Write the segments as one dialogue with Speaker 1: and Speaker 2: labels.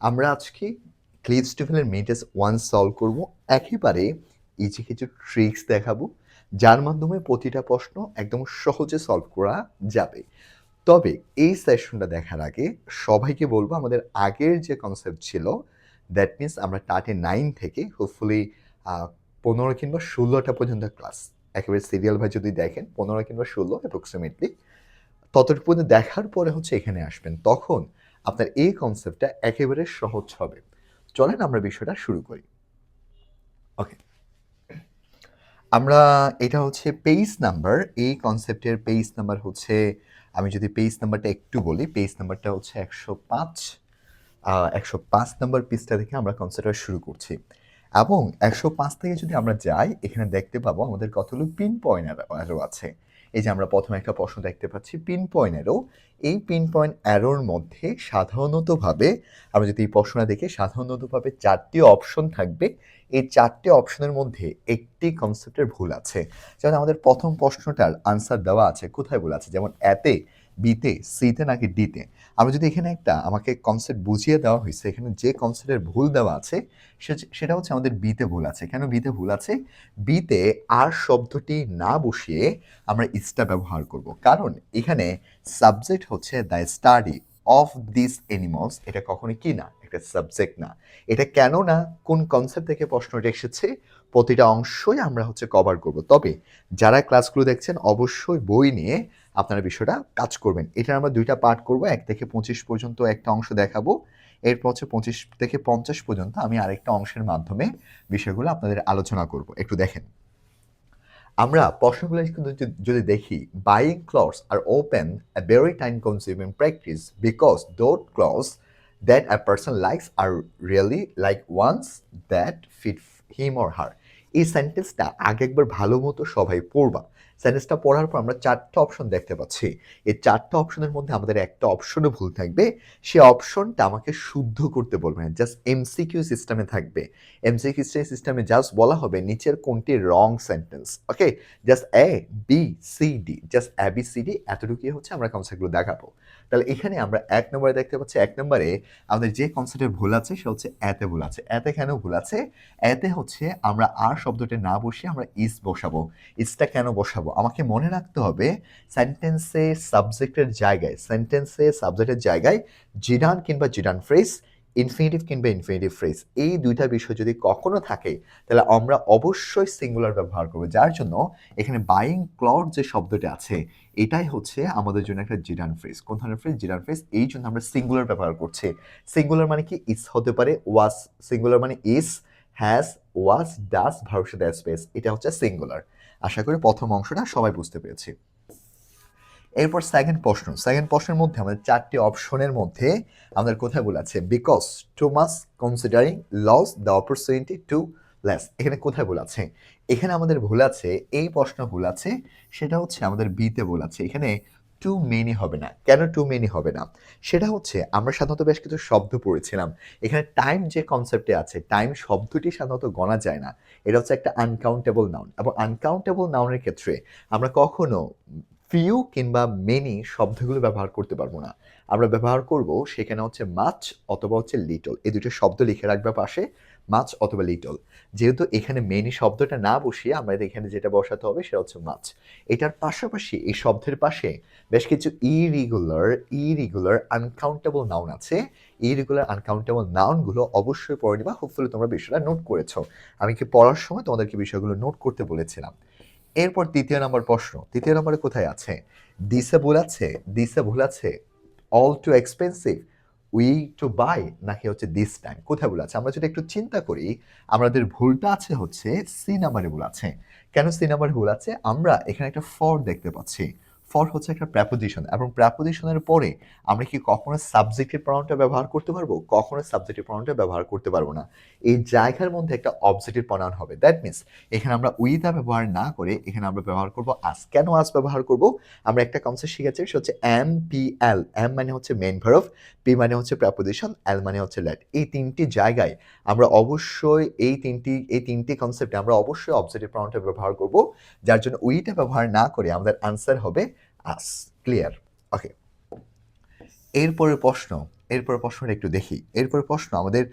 Speaker 1: আমরা আজকে ক্লিভ স্টিফেনের মেটেস one solve করব। একেবারে ইজি কিছু ট্রিক্স দেখাবো, যার মাধ্যমে প্রতিটা প্রশ্ন একদম সহজে সলভ করা যাবে। তবে এই সেশনটা দেখার আগে সবাইকে বলব, আমাদের আগের যে কনসেপ্ট ছিল দ্যাট মিন্স আমরা টাটে নাইন থেকে হোপফুলি পনেরো কিংবা ষোলোটা পর্যন্ত ক্লাস একেবারে সিরিয়াল ভাই যদি দেখেন, পনেরো কিংবা ষোলো অ্যাপ্রক্সিমেটলি ততটুকু পর্যন্ত দেখার পরে হচ্ছে এখানে আসবেন। তখন আপনার এই কনসেপ্টটা একেবারে সহজ হবে। চলেন আমরা বিষয়টা শুরু করি। ওকে আমরা এটা হচ্ছে পেজ নাম্বার এই কনসেপ্টের পেজ নাম্বার হচ্ছে, আমি যদি পেজ নাম্বারটা একটু বলি পেজ নাম্বারটা হচ্ছে একশো পাঁচ একশো পাঁচ নাম্বার পেজটা থেকে আমরা কনসেপ্টটা শুরু করছি। এবং একশো পাঁচ থেকে যদি আমরা যাই, এখানে দেখতে পাবো আমাদের কতগুলো পিন পয়েন্ট আরও আছে। এই যে আমরা প্রথমে একটা প্রশ্ন দেখতে পাচ্ছি পিন পয়েন্ট অ্যারো এই পিন পয়েন্ট অ্যারোর মধ্যে সাধারণতভাবে আমরা যদি এই প্রশ্নটা দেখি, সাধারণতভাবে চারটি অপশন থাকবে। এই চারটি অপশনের মধ্যে একটি কনসেপ্টের ভুল আছে। যেমন আমাদের প্রথম প্রশ্নটার আনসার দেওয়া আছে, কোথায় ভুল আছে যেমন এতে, বিতে, সিতে নাকি ডিতে? আমরা যদি এখানে একটা আমাকে কনসেপ্ট বুঝিয়ে দেওয়া হয়েছে, এখানে যে কনসেপ্টের ভুল দেওয়া আছে সেটা হচ্ছে আমাদের বিতে ভুল আছে। কেন বিতে ভুল আছে? বিতে আর শব্দটি না বসিয়ে আমরা ইস্টা ব্যবহার করব। কারণ এখানে সাবজেক্ট হচ্ছে the study of this animals এটা কখনোই কি না? একটা সাবজেক্ট না। এটা কেন না? কোন কনসেপ্ট থেকে প্রশ্নটা এসেছে? প্রতিটা অংশই আমরা হচ্ছে কভার করব। তবে যারা ক্লাসগুলো দেখছেন, অবশ্যই বই নিয়ে আপনারা বিষয়টা কাজ করবেন। এটা আমরা দুইটা পার্ট করব, এক থেকে পঁচিশ পর্যন্ত একটা অংশ দেখাবো। এরপর হচ্ছে পঁচিশ থেকে পঞ্চাশ পর্যন্ত আমি আরেকটা অংশের মাধ্যমে বিষয়গুলো আপনাদের আলোচনা করব। একটু দেখেন। আমরা প্রশ্নগুলো কিন্তু যদি দেখি buying clothes are open a very time consuming practice because those clothes that a person likes are really like ones that fit him or her এই সেন্টেন্সটা আগে একবার ভালো মতো সবাই পড়বা। সেন্টেন্সটা পড়ার পর আমরা চারটা অপশন দেখতে পাচ্ছি। এই চারটা অপশনের মধ্যে আমাদের একটা অপশনও ভুল থাকবে। সে অপশনটা আমাকে শুদ্ধ করতে বলবে জাস্ট এমসিকিউ সিস্টেমে থাকবে। এমসিকিউ সিস্টেমে জাস্ট বলা হবে নিচের কোনটি wrong sentence okay just A B C D just A B C D এতটুকুই হচ্ছে আমরা কনসেপ্টগুলো দেখাবো। তাহলে এখানে আমরা এক নম্বরে দেখতে পাচ্ছি, এক নম্বরে আমাদের যে কনসেপ্টের ভুল আছে সে হচ্ছে এতে ভুল আছে। এতে কেন ভুল আছে? এতে হচ্ছে আমরা আর শব্দটা না বসিয়ে আমরা ইস বসাবো। ইসটা কেন বসাবো? আমাকে মনে রাখতে হবে সেন্টেন্সে সাবজেক্টের জায়গায় সেন্টেন্সে সাবজেক্টের জায়গায় জিডান কিংবা জিডান ফ্রেস ইনফিনিটিভ কিংবা ইনফিনিটিভ ফ্রেজ এই দুইটা বিষয় যদি কখনো থাকে, তাহলে আমরা অবশ্যই সিঙ্গুলার ব্যবহার করব। যার জন্য এখানে বাইং ক্লড যে শব্দটা আছে, এটাই হচ্ছে আমাদের জন্য একটা জিডান ফ্রেজ কোন ধরনের ফ্রেজ জিডান ফ্রেজ এই জন্য আমরা সিঙ্গুলার ব্যবহার করছি। সিঙ্গুলার মানে কি? ইস হতে পারে ওয়াস সিঙ্গুলার মানে is has was does verse the space এটা হচ্ছে সিঙ্গুলার আশা করি প্রথম অংশটা সবাই বুঝতে পেরেছি। এরপর সেকেন্ড প্রশ্ন। সেকেন্ড প্রশ্নের মধ্যে আমাদের চারটি অপশনের মধ্যে আমাদের কোথায় বলে আছে? Because to mass considering loss the opportunity to less এখানে কোথায় ভুল আছে? এখানে আমাদের ভুল আছে, এই প্রশ্ন ভুল আছে, সেটা হচ্ছে আমাদের বিতে ভুল আছে। এখানে টু মেনি হবে না। কেন টু মেনি হবে না? সেটা হচ্ছে, আমরা সাধারণত বেশ কিছু শব্দ পড়েছিলাম। এখানে টাইম যে কনসেপ্টে আছে টাইম শব্দটি সাধারণত গণা যায় না। এটা হচ্ছে একটা আনকাউন্টেবল নাউন এবং আনকাউন্টেবল নাউনের ক্ষেত্রে আমরা কখনো ফিউ কিংবা মেনি শব্দগুলো ব্যবহার করতে পারব না। আমরা ব্যবহার করব সেখানে হচ্ছে মাছ অথবা হচ্ছে লিটল এই দুটো শব্দ লিখে রাখবে পাশে। মাছ অথবা লিটল যেহেতু এখানে মেনি শব্দটা না বসিয়ে আমাদের এখানে যেটা বসাতে হবে সেটা হচ্ছে মাছ। এটার পাশাপাশি এই শব্দের পাশে বেশ কিছু ইরিগুলার ইরিগুলার আনকাউন্টেবল নাউন আছে। ইরেগুলার আনকাউন্টেবল নাউনগুলো অবশ্যই পড়ে নিবা। হোপফুলি তোমরা বিষয়টা নোট করেছ। আমি কি পড়ার সময় তোমাদেরকে বিষয়গুলো নোট করতে বলেছিলাম। এরপর তৃতীয় নম্বর প্রশ্ন। তৃতীয় নম্বরে কোথায় আছে? দিসে ভুল আছে? দিসে ভুল আছে? All too expensive we to buy নাকি হচ্ছে দিস টাইম কোথায় ভুল আছে? আমরা যদি একটু চিন্তা করি, আমাদের ভুলটা আছে হচ্ছে সি নাম্বারে ভুল আছে। কেন সি নাম্বারে ভুল আছে? আমরা এখানে একটা ফর দেখতে পাচ্ছি। ফর হচ্ছে একটা প্র্যাপোজিশন এবং প্র্যাপোজিশনের পরে আমরা কি কখনো সাবজেক্টের প্রনাউনটা ব্যবহার করতে পারব? কখনো সাবজেক্টের প্রনাউনটা ব্যবহার করতে পারব না। এই জায়গার মধ্যে একটা অবজেক্টিভ প্রনাউন হবে। দ্যাট মিনস এখানে আমরা উইদা ব্যবহার না করে এখানে আমরা ব্যবহার করব আস কেন আস ব্যবহার করব? আমরা একটা কনসেপ্ট শিখেছি, সেটা হচ্ছে এম পি এল এম মানে হচ্ছে মেন ভার্ভ পি মানে হচ্ছে প্র্যাপোজিশন এল মানে হচ্ছে ল্যাট এই তিনটি জায়গায় আমরা অবশ্যই এই তিনটি এই তিনটি কনসেপ্টে আমরা অবশ্যই অবজেক্টিভ প্রনাউনটা ব্যবহার করব। যার জন্য উইটা ব্যবহার না করে আমাদের আনসার হবে আস ক্লিয়ার ওকে এরপরের প্রশ্ন এরপর প্রশ্নটা একটু দেখি। এরপর প্রশ্ন আমাদের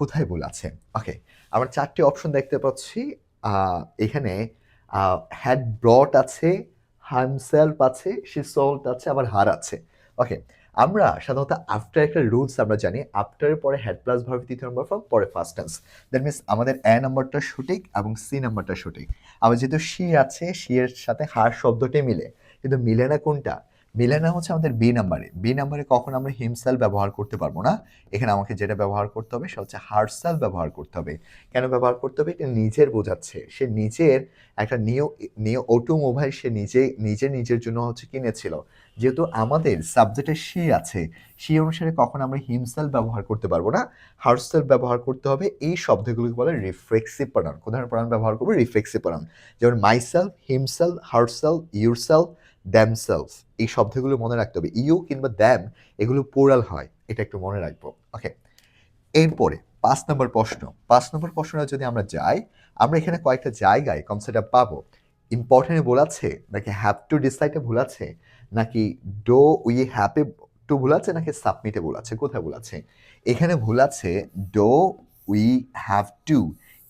Speaker 1: কোথায় ভুল আছে? ওকে আমরা চারটি অপশন দেখতে পাচ্ছি। এখানে হ্যাড ব্রট আছে হামসেলফ আছে সে সল্ট আছে, আবার হার আছে। ওকে আমরা সাধারণত আফটার একটা রুলস আমরা জানি আফটারের পরে হেড প্লাস ভার্ব তৃতীয় নম্বর ফর্ম পরে ফার্স্ট টেন্স দ্যাট মিনস আমাদের এ নাম্বারটা সঠিক এবং সি নাম্বারটা সঠিক। আবার যেহেতু সি আছে সি এর সাথে হার শব্দটি মিলে কিন্তু মিলে না কোনটা? মিলে না হচ্ছে আমাদের বি নাম্বারে বি নাম্বারে কখন আমরা হিমসেল ব্যবহার করতে পারব না? এখানে আমাকে যেটা ব্যবহার করতে হবে, সেটা হচ্ছে হার্সেল ব্যবহার করতে হবে। কেন ব্যবহার করতে হবে? এটা নিজের বোঝাচ্ছে। সে নিজের একটা নিও নিও অটোমোবাইল সে নিজে নিজে নিজের জন্য হচ্ছে কিনেছিল। যেহেতু আমাদের সাবজেক্টে সি আছে, সেই অনুসারে কখন আমরা হিমসেল ব্যবহার করতে পারব না? হার্সেল ব্যবহার করতে হবে, এই শব্দগুলোকে বলে রিফ্লেক্সিভ কোন ধরনের প্রনাউন ব্যবহার করব? রিফ্লেক্সিভ প্রনাউন যেমন myself himself herself yourself themself এই শব্দগুলো মনে রাখতে হবে। ইউ কিংবা দ্যাম এগুলো পোরাল হয়। এটা একটু মনে রাখব। ওকে এরপরে, পাঁচ নম্বর প্রশ্ন। পাঁচ নম্বর প্রশ্নটা যদি আমরা যাই, আমরা এখানে কয়েকটা জায়গায় কনসেপ্টটা পাবো। ইম্পর্টেন্টে ভুল আছে? নাকি হ্যাভ টু ডিসাইডে ভুল আছে? নাকি ডো উই হ্যাপে টু ভুল আছে? নাকি সাবমিটে ভুল আছে? কোথায় ভুল আছে? এখানে ভুল আছে ডো উই হ্যাভ টু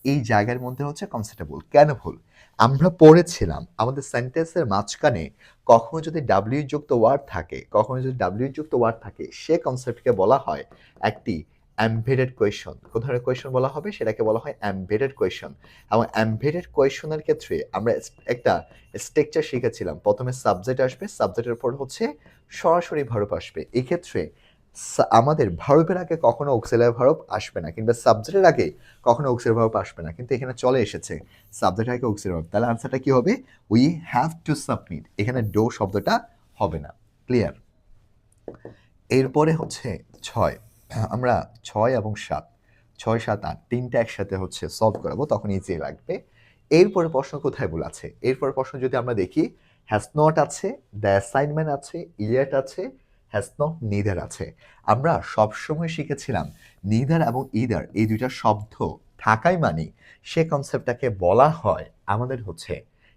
Speaker 1: এই জায়গার মধ্যে হচ্ছে কনসেপ্টটা ভুল। কেন ভুল? আমরা পড়েছিলাম, আমাদের সেন্টেন্সের মাঝখানে কখনো যদি ডাব্লিউ যুক্ত ওয়ার্ড থাকে, কখনো যদি ডাব্লিউ যুক্ত ওয়ার্ড থাকে, সে কনসেপ্টকে বলা হয় একটি অ্যাম্বেডেড কোয়েশন কোন ধরনের কোয়েশন বলা হবে? সেটাকে বলা হয় অ্যাম্বেডেড কোয়েশন এবং অ্যাম্বেডেড কোয়েশনের ক্ষেত্রে আমরা একটা স্ট্রাকচার শিখেছিলাম। প্রথমে সাবজেক্ট আসবে সাবজেক্টের পর হচ্ছে সরাসরি ভারপ আসবে। এক্ষেত্রে আমাদের ভারপের আগে কখনো অক্সিলারি ভারপ আসবে না, কিংবা সাবজেক্টের আগে কখনো অক্সিলারি ভারপ আসবে না, কিন্তু এখানে চলে এসেছে সাবজেক্টের আগে অক্সিলারি ভারপ তাহলে আনসারটা কি হবে? উই হ্যাভ টু সাবমিট এখানে ডো শব্দটা হবে না। ক্লিয়ার এরপরে হচ্ছে ছয়। আমরা ছয় এবং সাত। ছয়, সাত, আট, তিনটা একসাথে হচ্ছে সলভ করাবো, তখন ইজি লাগবে। এরপরে প্রশ্ন কোথায় ভুল আছে? এরপরে প্রশ্ন যদি আমরা দেখি হ্যাজ নট আছে দ্য অ্যাসাইনমেন্ট আছে ইলেট আছে হ্যাজ নট নিদার আছে। আমরা সবসময় শিখেছিলাম নিদার এবং ইদার এই দুইটা শব্দ থাকাই মানে সে কনসেপ্টটাকে বলা হয়, আমাদের হচ্ছে।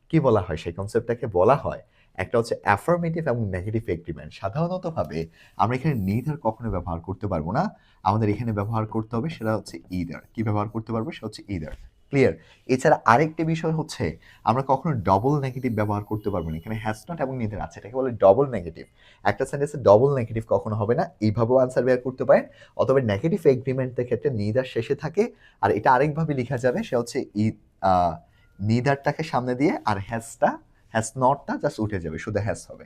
Speaker 1: কি বলা হয়? সেই কনসেপ্টটাকে বলা হয় একটা হচ্ছে অ্যাফার্মেটিভ এবং নেগেটিভ এগ্রিমেন্ট সাধারণতভাবে আমরা এখানে নিদার কখনো ব্যবহার করতে পারব না। আমাদের এখানে ব্যবহার করতে হবে সেটা হচ্ছে ইদার কি ব্যবহার করতে পারব? সেটা হচ্ছে ইদার ক্লিয়ার এছাড়া আরেকটি বিষয় হচ্ছে, আমরা কখনো ডবল নেগেটিভ ব্যবহার করতে পারব না। এখানে হ্যাজ নট এবং নিদার আছে। এটাকে বলে ডবল নেগেটিভ একটা সেন্টেন্সে ডবল নেগেটিভ কখনো হবে না। এইভাবেও আনসার বের করতে পারেন। অথবা নেগেটিভ এগ্রিমেন্টের ক্ষেত্রে নিদার শেষে থাকে। আর এটা আরেকভাবে লেখা যাবে, সে হচ্ছে ই নিদারটাকে সামনে দিয়ে আর হ্যাজটা হ্যাজ নটটা জাস্ট উঠে যাবে, শুধু হ্যাজ হবে।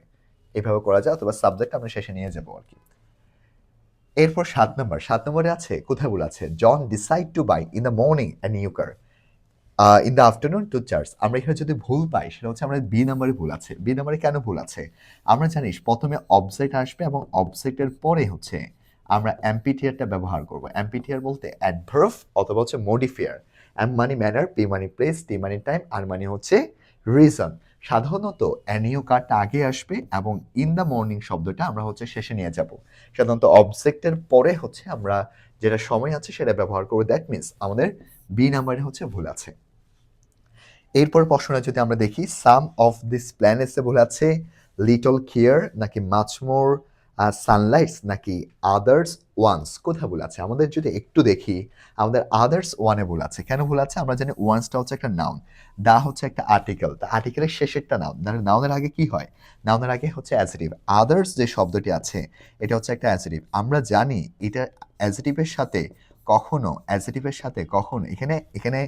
Speaker 1: এভাবে করা যায় অথবা সাবজেক্ট আমরা শেষে নিয়ে যাব আর কি। এরপর সাত নম্বর। সাত নম্বরে আছে, কোথায় ভুল আছে John decide to buy in the morning and new car in the afternoon to church আমরা এখানে যদি ভুল পাই, সেটা হচ্ছে আমরা বি নাম্বারে ভুল আছে। বি নাম্বারে কেন ভুল আছে? আমরা জানিস প্রথমে অবজেক্ট আসবে এবং অবজেক্টের পরে হচ্ছে আমরা অ্যাম্পিটিয়ারটা ব্যবহার করব। অ্যাম্পিটিয়ার বলতে অ্যাডভার্ভ অথবা হচ্ছে মডিফিয়ার এম মানি ম্যানার পি মানি প্লেস টি মানি টাইম আর মানি হচ্ছে রিজন সাধারণত অ্যানিও কার্ডটা আগে আসবে এবং ইন দ্য মর্নিং শব্দটা আমরা হচ্ছে শেষে নিয়ে যাব। সাধারণত অবজেক্টের পরে হচ্ছে আমরা যেটা সময় আছে সেটা ব্যবহার করব। দ্যাট মিনস আমাদের বি নাম্বারে হচ্ছে ভুল আছে। এরপর প্রশ্নটা যদি আমরা দেখি সাম অফ দিস প্ল্যানেটসে ভুল আছে লিটল কেয়ার নাকি মাচ মোর সানলাইটস নাকি আদার্স ওয়ান্স কোথায় ভুল আছে? আমাদের যদি একটু দেখি, আমাদের আদার্স ওয়ানে ভুল আছে। কেন ভুল আছে? আমরা জানি ওয়ান্সটা হচ্ছে একটা নাউন দা হচ্ছে একটা আর্টিকেল তা আর্টিকেলের শেষেরটা নাউন তাহলে নাউনের আগে কি হয়? নাউনের আগে হচ্ছে অ্যাজিটিভ আদার্স যে শব্দটি আছে, এটা হচ্ছে একটা অ্যাজিটিভ আমরা জানি এটা অ্যাজিটিভের সাথে কখনো অ্যাজিটিভের সাথে কখনো, এখানে এখানে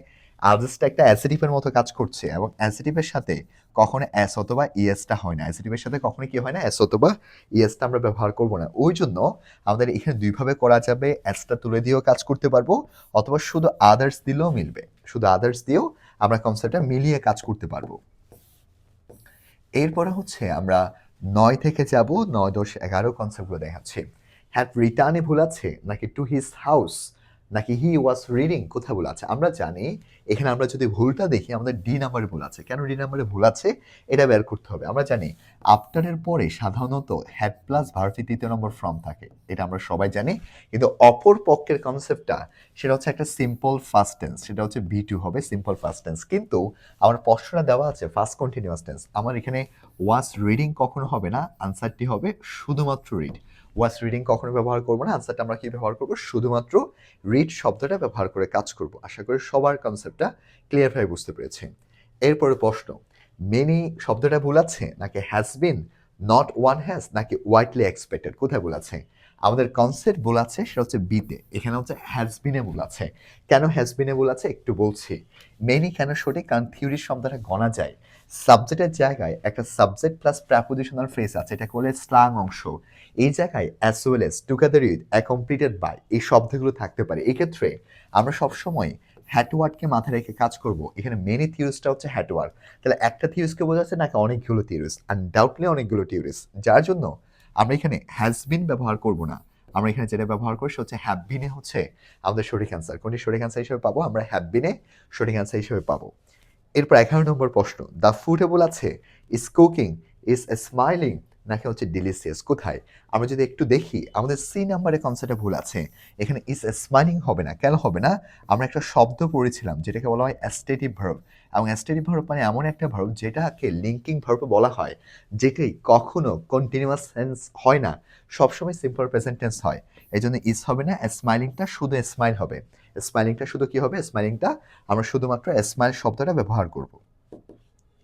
Speaker 1: আদার্সটা একটা অ্যাজিটিভের মতো কাজ করছে এবং অ্যাজিটিভের সাথে কখনো অ্যাস অথবা ইএসটা হয় না। অ্যাজিটিভের সাথে কখনো কি হয় না? অ্যাস অথবা ইএসটা আমরা ব্যবহার করব না। ওই জন্য আমাদের এখানে দুইভাবে করা যাবে। অ্যাসটা তুলে দিয়েও কাজ করতে পারব অথবা শুধু আদার্স দিলেও মিলবে। শুধু আদার্স দিয়েও আমরা কনসেপ্টটা মিলিয়ে কাজ করতে পারব। এরপরে হচ্ছে আমরা নয় থেকে যাব, নয়, দশ, এগারো কনসেপ্টগুলো দেখাচ্ছি। হ্যাভ রিটার্নে ভুল আছে নাকি টু হিজ হাউস নাকি হি ওয়াজ রিডিং কোথায় ভুল আছে? আমরা জানি, এখানে আমরা যদি ভুলটা দেখি, আমাদের ডি নাম্বারে ভুল আছে। কেন ডি নাম্বারে ভুল আছে? এটা বের করতে হবে। আমরা জানি আফটারের পরে সাধারণত হ্যাড প্লাস ভার্সি তৃতীয় নম্বর ফর্ম থাকে। এটা আমরা সবাই জানি। কিন্তু অপর পক্ষের কনসেপ্টটা সেটা হচ্ছে একটা সিম্পল ফার্স্ট টেন্স সেটা হচ্ছে বি টু হবে সিম্পল ফার্স্ট টেন্স কিন্তু আমার প্রশ্নটা দেওয়া আছে ফার্স্ট কন্টিনিউয়াস টেন্স আমার এখানে ওয়াজ রিডিং কখনো হবে না আনসারটি হবে শুধুমাত্র রিড ওয়াচ রিডিং কখনো ব্যবহার করব না আনসারটা আমরা কি ব্যবহার করব? শুধুমাত্র রিড শব্দটা ব্যবহার করে কাজ করব। আশা করি সবার কনসেপ্টটা ক্লিয়ারভাবে বুঝতে পেরেছেন এরপরে প্রশ্ন মেনি শব্দটা ভুল আছে নাকি has been not one has নাকি ওয়াইডলি এক্সপেক্টেড কোথায় ভুল আছে? আমাদের কনসেপ্ট ভুল আছে, সেটা হচ্ছে বিতে এখানে হচ্ছে হ্যাজ বিনে ভুল আছে। কেন হ্যাজ বিনে ভুল আছে? একটু বলছি। মেনি কেন সঠিক? কারণ থিওরির শব্দটা গণা যায়। সাবজেক্টের জায়গায় একটা সাবজেক্ট প্লাস প্র্যাপোজিশনাল ফ্রেজ আছে এটা করে স্লাং অংশ। এই জায়গায় as well as together with accompanied by এই শব্দগুলো থাকতে পারে। এক্ষেত্রে আমরা সবসময় হ্যাটওয়ার্ডকে মাথায় রেখে কাজ করব। এখানে মেনি থিওরিসটা হচ্ছে হ্যাটওয়ার্ড তাহলে একটা থিওরিসকে বোঝাচ্ছে নাকি অনেকগুলো থিওরিস আনডাউটলি অনেকগুলো থিওরিস যার জন্য আমরা এখানে হ্যাজ বিন ব্যবহার করব না। আমরা এখানে যেটা ব্যবহার করি হচ্ছে হ্যাভ বিনে হচ্ছে আমাদের সঠিক অ্যান্সার কোনটি সঠিক অ্যান্সার হিসেবে পাবো? আমরা হ্যাভ বিনে সঠিক অ্যান্সার হিসেবে পাবো। এরপর এগারো নম্বর প্রশ্ন দ্য ফুটেবল আছে ইজ কুকিং ইজ স্মাইলিং নাকি হচ্ছে ডিলিসিয়াস কোথায়? আমরা যদি একটু দেখি, আমাদের সি নাম্বারের কনসেপ্টটা ভুল আছে। এখানে ইজ স্মাইলিং হবে না, কেন হবে না? আমরা একটা শব্দ পড়েছিলাম, যেটাকে বলা হয় অ্যাস্টেটিভ ভার্ব এবং অ্যাস্টেটিভ ভার্ব মানে এমন একটা ভার্ব যেটাকে লিঙ্কিং ভার্ব বলা হয় যেটাই কখনো কন্টিনিউয়াস সেন্স হয় না। সবসময় সিম্পল প্রেজেন্ট টেন্স হয়। এই জন্য ইজ হবে না স্মাইলিংটা শুধু স্মাইল হবে। স্মাইলিংটা শুধু কি হবে? স্মাইলিংটা আমরা শুধুমাত্র স্মাইল শব্দটা ব্যবহার করব।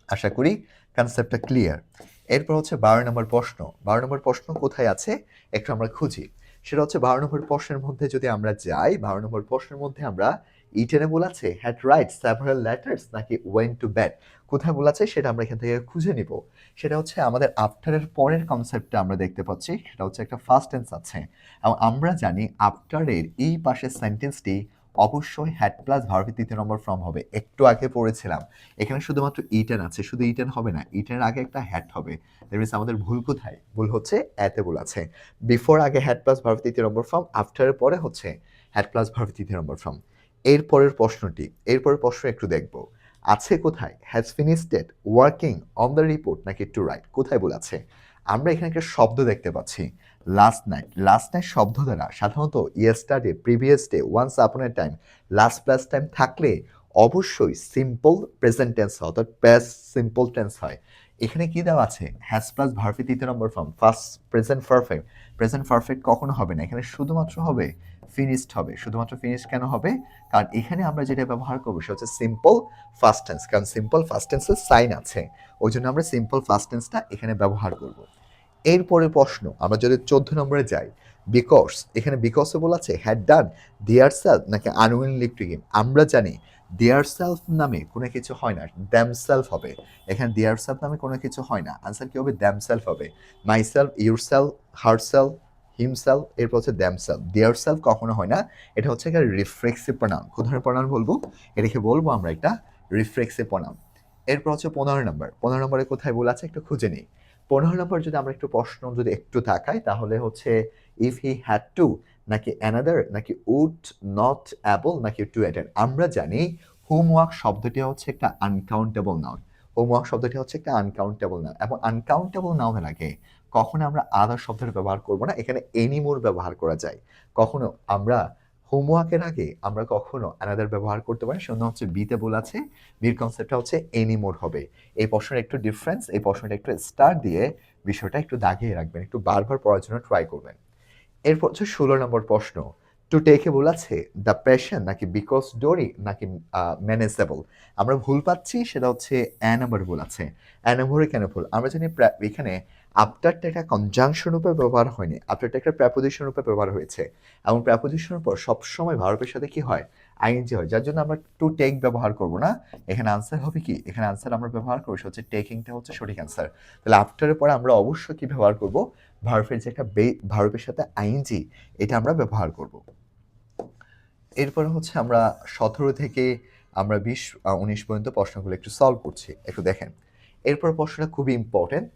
Speaker 1: আশা করি কনসেপ্টটা ক্লিয়ার এরপর হচ্ছে বারো নম্বর প্রশ্ন। বারো নম্বর প্রশ্ন কোথায় আছে? একটু আমরা খুঁজি। সেটা হচ্ছে বারো নম্বর প্রশ্নের মধ্যে যদি আমরা যাই, বারো নম্বর প্রশ্নের মধ্যে আমরা ইটেনে বলাছে হ্যাড রাইট সেভারাল লেটার্স নাকি ওয়েন টু ব্যাড কোথায় বলাছে সেটা আমরা এখান থেকে খুঁজে নিব। সেটা হচ্ছে আমাদের আফটারের পরের কনসেপ্টটা আমরা দেখতে পাচ্ছি। সেটা হচ্ছে একটা ফার্স্ট টেন্স আছে। এবং আমরা জানি আফটারের এই পাশের সেন্টেন্সটি অবশ্যই হ্যাড প্লাস ভার্বের তৃতীয় নম্বর ফর্ম হবে। একটু আগে পড়েছিলাম। এখানে শুধুমাত্র ইটেন আছে। শুধু ইটেন হবে না ইটেনের আগে একটা হ্যাড হবে। দ্যাট মিনস আমাদের ভুল কোথায়? ভুল হচ্ছে এতে ভুল আছে বিফোর আগে হ্যাড প্লাস ভার্বের তৃতীয় নম্বর ফর্ম আফটারের পরে হচ্ছে হ্যাড প্লাস ভার্বের তৃতীয় নম্বর ফর্ম এরপরের প্রশ্নটি এরপরের প্রশ্ন একটু দেখব। আছে কোথায়? Has finished working on the report নাকি টু রাইট কোথায় বলেছে? আমরা এখানে একটা শব্দ দেখতে পাচ্ছি। লাস্ট নাইট লাস্ট নাইট শব্দ দ্বারা সাধারণত yesterday previous day once upon a time last plus time থাকলে অবশ্যই সিম্পল প্রেজেন্ট টেন্স হয়, অর্থাৎ প্যাস সিম্পল টেন্স হয়। এখানে কি দেওয়া আছে? হ্যাজ প্লাস ভার্ফি তৃতীয় number form first present perfect present perfect কখনো হবে না। এখানে শুধুমাত্র হবে ফিনিশড হবে। শুধুমাত্র ফিনিশ কেন হবে? কারণ এখানে আমরা যেটা ব্যবহার করব, সেটা হচ্ছে সিম্পল ফার্স্ট টেন্স কারণ সিম্পল ফার্স্ট টেন্সের সাইন আছে। ওই জন্য আমরা সিম্পল ফার্স্ট টেন্সটা এখানে ব্যবহার করব। এরপরে প্রশ্ন, আমরা যদি চোদ্দ নম্বরে যাই বিকজ এখানে বিকজে বলা আছে হ্যাড ডান দেয়ার সেলফ নাকি আনউইনলি টু আমরা জানি দেয়ার সেলফ নামে কোনো কিছু হয় না দ্যাম সেলফ হবে। এখানে দেয়ার সেলফ নামে কোনো কিছু হয় না। আনসার কি হবে? দ্যাম সেলফ হবে। My self your self her self himself এরপর হচ্ছে দ্যাম সেলফ দেয়ার সেলফ কখনো হয় না। এটা হচ্ছে একটা রিফ্লেক্সিভ প্রণাম ধরনের প্রনাউন বলব? এটাকে বলব আমরা একটা রিফ্লেক্সিভ প্রণাম এরপর হচ্ছে পনেরো নম্বর পনেরো নম্বরে কোথায় বলে আছে? একটু খুঁজে নিই। পনেরো নম্বর যদি আমরা একটু প্রশ্ন যদি একটু তাকাই, তাহলে হচ্ছে ইফ হি হ্যাড টু নাকি অ্যানাদার নাকি উড নট অ্যাবল নাকি টু অ্যাটেন্ড আমরা জানি হোমওয়ার্ক শব্দটি হচ্ছে একটা আনকাউন্টেবল নাউন হোমওয়ার্ক শব্দটি হচ্ছে একটা আনকাউন্টেবল নাউন এবং আনকাউন্টেবল নাউনের আগে কখনো আমরা আদার শব্দের ব্যবহার করব না, এখানে এনিমোর ব্যবহার করা যায়। কখনো আমরা হোমওয়ার্কের আগে আমরা কখনো অ্যানাদার ব্যবহার করতে পারি, সেজন্য হচ্ছে বিতে বলা আছে। বির কনসেপ্টটা হচ্ছে এনিমোর হবে। এই প্রশ্নের একটু ডিফারেন্স এই প্রশ্নটা একটু স্টার দিয়ে বিষয়টা একটু দাগিয়ে রাখবেন, একটু বারবার পড়ার জন্য ট্রাই করবেন। এরপর হচ্ছে ষোলো নম্বর প্রশ্ন টু টেকে বলেছে দ্য প্যাশন নাকি বিকজ ডোরি নাকি ম্যানেজেবল আমরা ভুল পাচ্ছি, সেটা হচ্ছে অ্যা নম্বর ভুল আছে। অ্যা নম্বরে কেন ভুল? আমরা জানি এখানে আফটারটা একটা কনজাংশন রূপে ব্যবহার হয়নি আফটারটা একটা প্র্যাপোজিশন রূপে ব্যবহার হয়েছে। এবং প্র্যাপোজিশনের পর সবসময় ভারতের সাথে কি হয়? আইএনজি হয়, যার জন্য আমরা টু টেক ব্যবহার করব না। এখানে আনসার হবে কি? এখানে আনসার আমরা ব্যবহার করব হচ্ছে টেকিংটা হচ্ছে সঠিক আনসার তাহলে আফটারের পরে আমরা অবশ্যই কি ব্যবহার করব? ভার্বের যে একটা বে ভার্বের সাথে আইএনজি, এটা আমরা ব্যবহার করব। এরপরে হচ্ছে আমরা সতেরো থেকে আমরা বিশ উনিশ পর্যন্ত প্রশ্নগুলো একটু সলভ করছি, একটু দেখেন। এরপর প্রশ্নটা খুবই ইম্পর্টেন্ট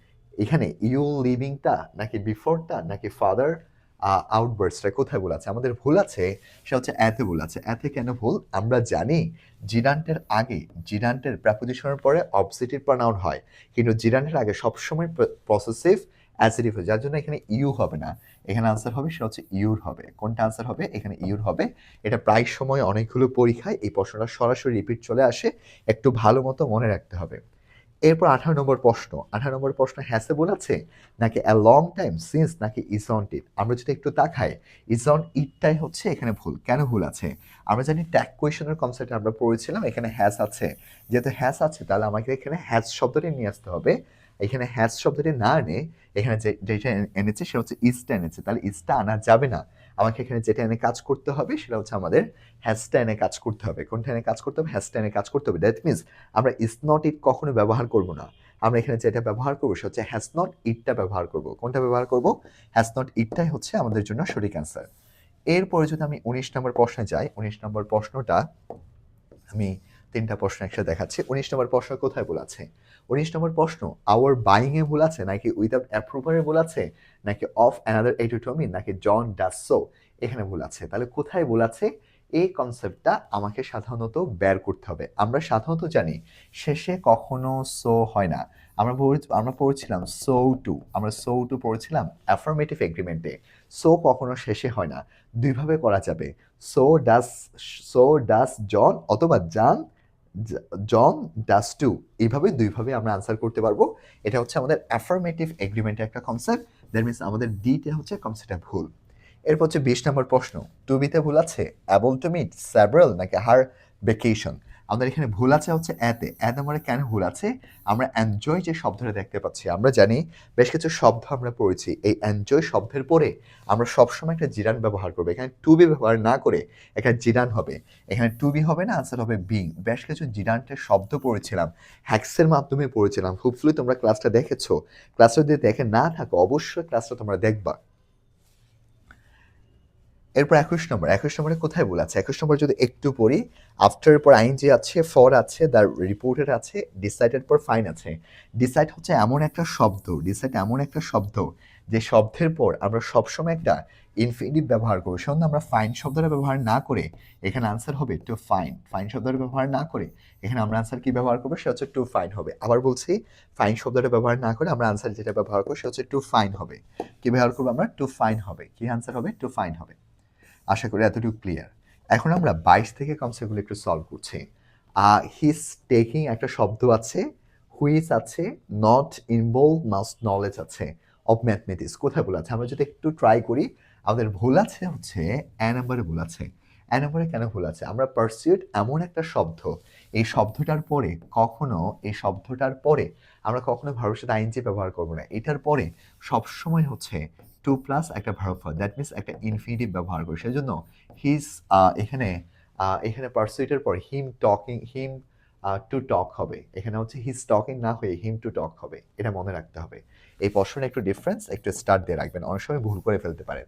Speaker 1: এখানে ইউ লিভিংটা নাকি বিফোরটা নাকি ফাদার আউটবার্সটা কোথায় ভুল আছে? আমাদের ভুল আছে সে হচ্ছে এতে ভুল আছে। এতে কেন ভুল? আমরা জানি জিরান্টের আগে জিরান্টের প্র্যাপোজিশনের পরে অবসিটিভ প্রনাউন হয়। কিন্তু জিরান্টের আগে সবসময় প্রসেসিভ অ্যাসিডিভ হয়। যার জন্য এখানে ইউ হবে না। এখানে আনসার হবে, সেটা হচ্ছে ইউর হবে। কোনটা আনসার হবে? এখানে ইউর হবে। এটা প্রায় সময় অনেকগুলো পরীক্ষায় এই প্রশ্নটা সরাসরি রিপিট চলে আসে। একটু ভালো মতো মনে রাখতে হবে। এরপর আঠারো নম্বর প্রশ্ন। আঠারো নম্বর প্রশ্ন হ্যাসে বলেছে নাকি অ্যা লং টাইম সিন্স নাকি ইজ অন ইট আমরা যদি একটু তাকাই অন ইটটাই হচ্ছে এখানে ভুল। কেন ভুল আছে? আমরা জানি ট্যাগ কোয়েশনের কনসেপ্ট আমরা পড়েছিলাম, এখানে হ্যাস আছে। যেহেতু হ্যাস আছে, তাহলে আমাকে এখানে হ্যাস শব্দটি নিয়ে আসতে হবে। এখানে হ্যাস শব্দটি না এনে, এখানে যেটা এনেছে সেটা হচ্ছে ইজটা এনেছে। তাহলে ইজটা আনা যাবে না। আমাকে এখানে যেটা এনে কাজ করতে হবে সেটা হচ্ছে আমাদের হ্যাসটা এনে কাজ করতে হবে। কোনটা এনে কাজ করতে হবে? হ্যাসটা এনে কাজ করতে হবে। দ্যাট মিনস আমরা ইজ নট ইট কখনো ব্যবহার করব না। আমরা এখানে যেটা ব্যবহার করব সেটা হচ্ছে হ্যাজ নট ইটটা ব্যবহার করব। কোনটা ব্যবহার করব? হ্যাজ নট ইটটাই হচ্ছে আমাদের জন্য সঠিক অ্যান্সার এরপরে যদি আমি উনিশ নম্বর প্রশ্নে যাই, উনিশ নম্বর প্রশ্নটা আমি তিনটা প্রশ্ন একসাথে দেখাচ্ছি। উনিশ নম্বর প্রশ্ন কোথায় ভুল আছে? উনিশ নম্বর প্রশ্ন আওয়ার বাইং এ ভুল আছে নাকি উইদাউট অ্যাপ্রুভারে ভুল আছে? নাকি অফ অ্যানাদার এডুটমি নাকি জন ডাস এখানে ভুল আছে। তাহলে কোথায় ভুল আছে? এই কনসেপ্টটা আমাকে সাধারণত বের করতে হবে। আমরা সাধারণত জানি, শেষে কখনো সো হয় না। আমরা আমরা পড়েছিলাম সো টু আমরা সো টু পড়েছিলাম অ্যাফার্মেটিভ এগ্রিমেন্টে সো কখনো শেষে হয় না। দুইভাবে করা যাবে। So does so does John অথবা জান জন ডাস টু এইভাবে দুইভাবে আমরা আনসার করতে পারব। এটা হচ্ছে আমাদের অ্যাফার্মেটিভ এগ্রিমেন্টের একটা কনসেপ্ট দ্যাট মিনস আমাদের ডিতে হচ্ছে কনসেপ্টটা ভুল। এরপর হচ্ছে বিশ নম্বর প্রশ্ন। টু বিতে ভুল আছে? অ্যাবল টু মিট সেভারাল নাকি হার? ভেকেশন আমাদের এখানে ভুল আছে হচ্ছে এতে এ নম্বরে কেন ভুল আছে? আমরা এনজয় যে শব্দটা দেখতে পাচ্ছি, আমরা জানি বেশ কিছু শব্দ আমরা পড়েছি। এই এনজয় শব্দের পরে আমরা সবসময় একটা জিরান ব্যবহার করব। এখানে টু বি ব্যবহার না করে একটা জিরান হবে। এখানে টু বি হবে না আনসার হবে বিং বেশ কিছু জিরানটের শব্দ পড়েছিলাম হ্যাক্সের মাধ্যমে পড়েছিলাম। হোপফুলি তোমরা ক্লাসটা দেখেছ। ক্লাসটা যদি দেখে না থাকো, অবশ্যই ক্লাসটা তোমরা দেখবা। এরপর একুশ নম্বর, একুশ নম্বরে কোথায় ভুল আছে? একুশ নম্বর যদি একটু পড়ি আফটার পর আইন যে আছে ফর আছে দ্য রিপোর্টের আছে ডিসাইডের পর ফাইন আছে। ডিসাইড হচ্ছে এমন একটা শব্দ ডিসাইড এমন একটা শব্দ, যে শব্দের পর আমরা সবসময় একটা ইনফিনিটিভ ব্যবহার করব। সেজন্য আমরা ফাইন শব্দটা ব্যবহার না করে, এখানে আনসার হবে টু ফাইন ফাইন শব্দটা ব্যবহার না করে, এখানে আমরা আনসার কি ব্যবহার করব? সেটা হচ্ছে টু ফাইন হবে। আবার বলছি ফাইন শব্দটা ব্যবহার না করে আমরা আনসার যেটা ব্যবহার করব, সেটা হচ্ছে টু ফাইন হবে। কি ব্যবহার করব আমরা? টু ফাইন হবে। কি আনসার হবে? টু ফাইন হবে। আশা করি এতটুকু ক্লিয়ার এখন আমরা বাইশ থেকে কনসেপ্টগুলো একটু সলভ করছি। হিস টেকিং একটা শব্দ আছে হুইস আছে নট ইনভলভ মাস্ট নলেজ আছে অফ ম্যাথমেটিক্স কোথায় ভুল আছে? আমরা যদি একটু ট্রাই করি, আমাদের ভুল আছে হচ্ছে এ নাম্বারে ভুল আছে। এ নাম্বারে কেন ভুল আছে? আমরা পারসিউট এমন একটা শব্দ। এই শব্দটার পরে, কখনো এই শব্দটার পরে, আমরা কখনো ভবিষ্যৎ আইনজি ব্যবহার করব না। এটার পরে সবসময় হচ্ছে টু প্লাস একটা ভার্ব দ্যাট মিনস একটা ইনফিনিটিভ ব্যবহার করি। সেজন্য হিজ এখানে এখানে পারসুইটের পর হিম টকিং হিম টু টক হবে। এখানে হচ্ছে হিজ টকিং না হয়ে হিম টু টক হবে। এটা মনে রাখতে হবে। এই প্রশ্নের একটু ডিফারেন্স একটু স্টার্ট দিয়ে রাখবেন। অনেক সময় ভুল করে ফেলতে পারেন।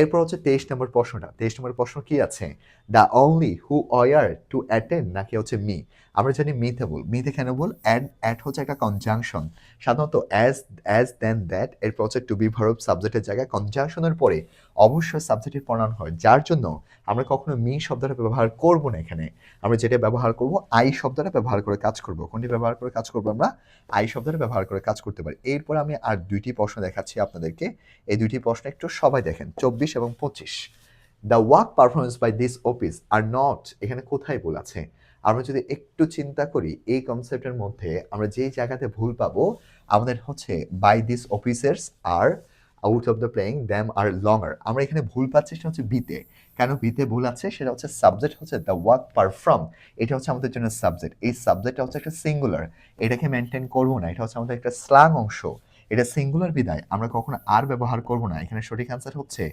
Speaker 1: এরপর হচ্ছে তেইশ নম্বর প্রশ্নটা। তেইশ নম্বর প্রশ্ন কি আছে? The only who were to attend নাকি হচ্ছে মি আমরা জানি মিতে বল, মিথে কেন বল? অ্যাড অ্যাড হচ্ছে একটা কনজাংশন সাধারণত অ্যাজ অ্যাজ দেন দ্যাট এরপর হচ্ছে টু বি ভার্ব সাবজেক্টের জায়গায় কনজাংশনের পরে অবশ্যই সাবজেক্টের প্রণয়ন হয়। যার জন্য আমরা কখনো মি শব্দটা ব্যবহার করব না এখানে। আমরা যেটা ব্যবহার করব আই শব্দটা ব্যবহার করে কাজ করব। কোনটি ব্যবহার করে কাজ করব আমরা? আই শব্দটা ব্যবহার করে কাজ করতে পারি। এরপর আমি আর দুইটি প্রশ্ন দেখাচ্ছি আপনাদেরকে। এই দুইটি প্রশ্ন একটু সবাই দেখেন, চব্বিশ এবং পঁচিশ। The work performance by this office are not এখানে কোথায় ভুল আছে? আমরা যদি একটু চিন্তা করি, এই কনসেপ্টের মধ্যে আমরা যেই জায়গাতে ভুল পাবো, আমাদের হচ্ছে by this officers are out of the playing them are longer আমরা এখানে ভুল পাচ্ছি সেটা হচ্ছে বিতে কেন বিতে ভুল আছে? সেটা হচ্ছে সাবজেক্ট হচ্ছে দ্য ওয়ার্ক পারফর্ম এটা হচ্ছে আমাদের জন্য সাবজেক্ট এই সাবজেক্টটা হচ্ছে একটা সিঙ্গুলার এটাকে মেনটেন করব না। এটা হচ্ছে আমাদের একটা স্লাং অংশ। এটা সিঙ্গুলার বিদায়, আমরা কখনো আর ব্যবহার করব না। এখানে সঠিক অ্যান্সার হচ্ছে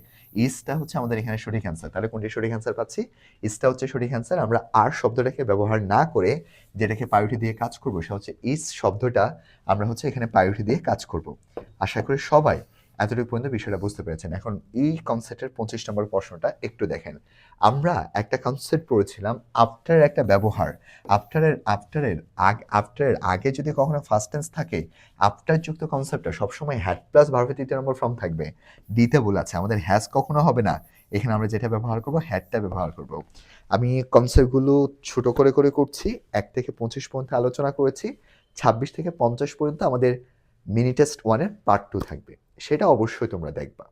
Speaker 1: ইসটা হচ্ছে আমাদের এখানে সঠিক অ্যান্সার তাহলে কোনটি সঠিক অ্যান্সার পাচ্ছি? ইসটা হচ্ছে সঠিক অ্যান্সার আমরা আর শব্দটাকে ব্যবহার না করে যেটাকে পায়ুটি দিয়ে কাজ করব, সেটা হচ্ছে ইস শব্দটা আমরা হচ্ছে এখানে পায়ুটি দিয়ে কাজ করব। আশা করি সবাই এতটুকু পর্যন্ত বিষয়টা বুঝতে পেরেছেন। এখন এই কনসেপ্টের পঁচিশ নম্বর প্রশ্নটা একটু দেখেন। আমরা একটা কনসেপ্ট পড়েছিলাম আফটার একটা ব্যবহার। আফটারের আফটারের আগ আফটারের আগে যদি কখনো ফার্স্ট টেন্স থাকে আফটার যুক্ত কনসেপ্টটা সবসময় হ্যাড প্লাস ভার্ভে তৃতীয় নম্বর ফর্ম থাকবে। দিতে বলে আছে, আমাদের হ্যাজ কখনো হবে না। এখানে আমরা যেটা ব্যবহার করব হ্যাডটা ব্যবহার করব। আমি কনসেপ্টগুলো ছোট করে করে করছি, এক থেকে পঁচিশ পর্যন্ত আলোচনা করেছি, ছাব্বিশ থেকে পঞ্চাশ পর্যন্ত আমাদের মিনি টেস্ট ওয়ানের পার্ট টু থাকবে। সেটা অবশ্যই তোমরা দেখবা।